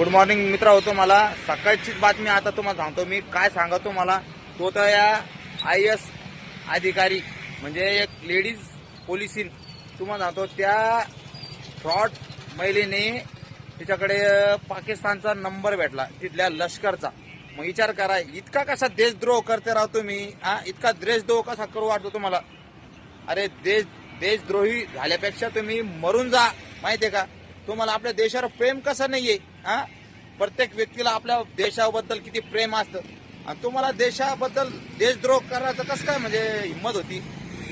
Good morning मित्र होतो मला. सकाळचीच बातमी आता तुम्हाला सांगतो मी. काय सांगतो मला तो तर या आय एस अधिकारी म्हणजे एक लेडीज पोलिसीन तुम्हाला सांगतो त्या फ्रॉड महिलेने तिच्याकडे पाकिस्तानचा नंबर भेटला तिथल्या लष्करचा. मग विचार करा इतका कसा देशद्रोह करते राहतो मी हा इतका देशद्रोह कसा करू वाटतो तुम्हाला? अरे देश देशद्रोही झाल्यापेक्षा तुम्ही मरून जा माहिती आहे का? तुम्हाला आपल्या देशावर प्रेम कसं नाहीये हा? प्रत्येक व्यक्तीला आपल्या देशाबद्दल किती प्रेम असतं. आणि तुम्हाला देशाबद्दल देशद्रोह करायचं कसं काय म्हणजे हिंमत होती?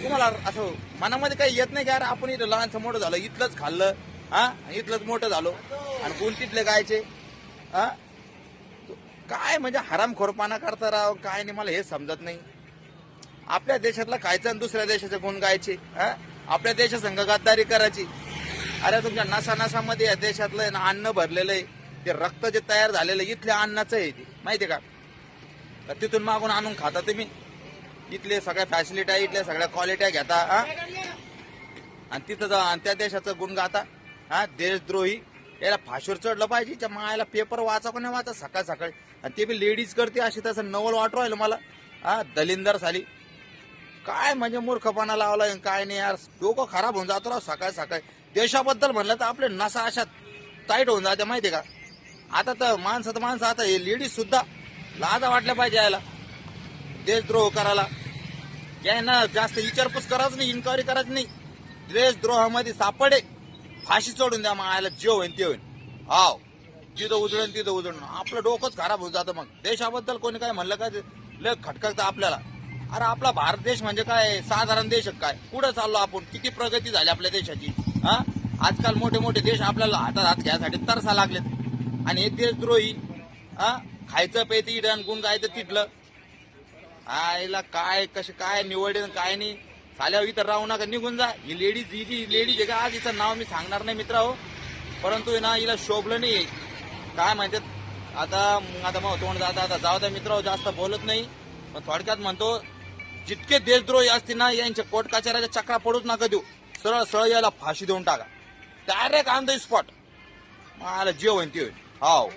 तुम्हाला असं मनामध्ये काही येत नाही की अरे आपण इथं लहानचं मोठं झालं इथलंच खाल्लं हा? इथलंच मोठं झालो. आणि कोण तिथले गायचे? हा? काय म्हणजे हरामखोरपणा करता राव काय नाही मला हे समजत नाही. आपल्या देशातला खायचं आणि दुसऱ्या देशाचे गुण गायचे हा? आपल्या देशासंघ गद्दारी करायची. अरे तुमच्या नसानसामध्ये या देशातलं आहे ना अन्न भरलेलं आहे. ते रक्त जे तयार झालेलं आहे, इथल्या अन्नाचं आहे ते. माहितीये का? तर तिथून मागून आणून खाता तुम्ही. इथले सगळ्या फॅसिलिटी इथल्या सगळ्या क्वालिट्या घेता हा? आणि तिथं जा आणि त्या देशाचं गुण गाता. हा देशद्रोही. याला फाशीवर चढलं पाहिजे त्या मायाला पेपर वाचा कोणी वाचा सकाळ सकाळी आणि ते बी लेडीज करते अशी तसं नवल वाटू राहिलं मला. हा दलिंदर साली काय म्हणजे मूर्खपणा लावला आणि काय नाही यार. डोकं खराब होऊन जातो राव सकाळी सकाळी. देशाबद्दल म्हणलं तर आपले नसा अशा टाईट होऊन जाते माहितीये का? आता तर माणसं तर माणसं आता हे लेडीज सुद्धा लाजा वाटल्या पाहिजे यायला. देशद्रोह करायला. यांना जास्त विचारपूस करायचं नाही इन्क्वायरी करायची नाही. देशद्रोहामध्ये सापडे. फाशी सोडून द्या मग आयला जे होईन ते होईन. हाव. जिथं उजळेन तिथं उजळून. आपलं डोकंच खराब होऊन जातं मग. देशाबद्दल कोणी काय म्हणलं काय ते? लय खटकतं आपल्याला. अरे आपला भारत देश म्हणजे काय? साधारण देश काय? पुढे चाललो आपण? किती प्रगती झाली आपल्या देशाची? हा? आजकाल मोठे मोठे देश आपल्याला हातात हात घ्यायसाठी तरसा लागलेत. आणि हे देशद्रोही हा? खायचं प्यायचं इडन गुण गायचं तिथलं. आईला काय कसे काय निवडेल काय नाही? साल्यावर इथं राहू नका निघून जा. ही लेडीज ही जी लेडीज आहे का? आज हिचं नाव मी सांगणार नाही मित्र हो. परंतु ना हिला शोभलं नाही. काय म्हणतात? आता मग आता मग तोंड जाता आता जाऊ द्या मित्र हो, जास्त बोलत नाही. पण थोडक्यात म्हणतो जितके देशद्रोही असतील ना यांच्या कोर्ट कचऱ्याच्या चक्रा पडूच नका देऊ. सरळ सरळ याला फाशी देऊन टाका. डायरेक्ट ऑन द स्पॉट मला जे होईन ते होईल. हाव.